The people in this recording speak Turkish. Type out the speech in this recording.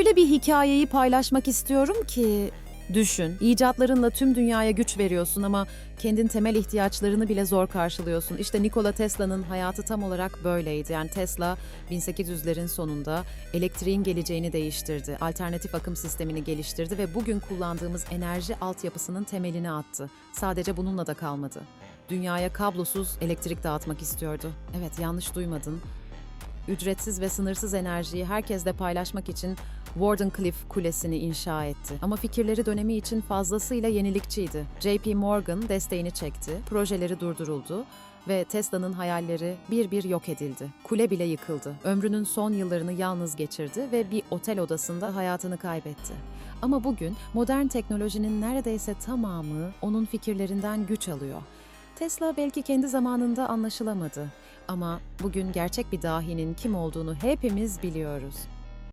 Öyle bir hikayeyi paylaşmak istiyorum ki düşün. İcatlarınla tüm dünyaya güç veriyorsun ama kendin temel ihtiyaçlarını bile zor karşılıyorsun. İşte Nikola Tesla'nın hayatı tam olarak böyleydi. Yani Tesla 1800'lerin sonunda elektriğin geleceğini değiştirdi. Alternatif akım sistemini geliştirdi ve bugün kullandığımız enerji altyapısının temelini attı. Sadece bununla da kalmadı. Dünyaya kablosuz elektrik dağıtmak istiyordu. Evet yanlış duymadın ücretsiz ve sınırsız enerjiyi herkesle paylaşmak için Wardenclyffe Kulesi'ni inşa etti. Ama fikirleri dönemi için fazlasıyla yenilikçiydi. JP Morgan desteğini çekti, projeleri durduruldu ve Tesla'nın hayalleri bir bir yok edildi. Kule bile yıkıldı. Ömrünün son yıllarını yalnız geçirdi ve bir otel odasında hayatını kaybetti. Ama bugün modern teknolojinin neredeyse tamamı onun fikirlerinden güç alıyor. Tesla belki kendi zamanında anlaşılamadı ama bugün gerçek bir dahinin kim olduğunu hepimiz biliyoruz.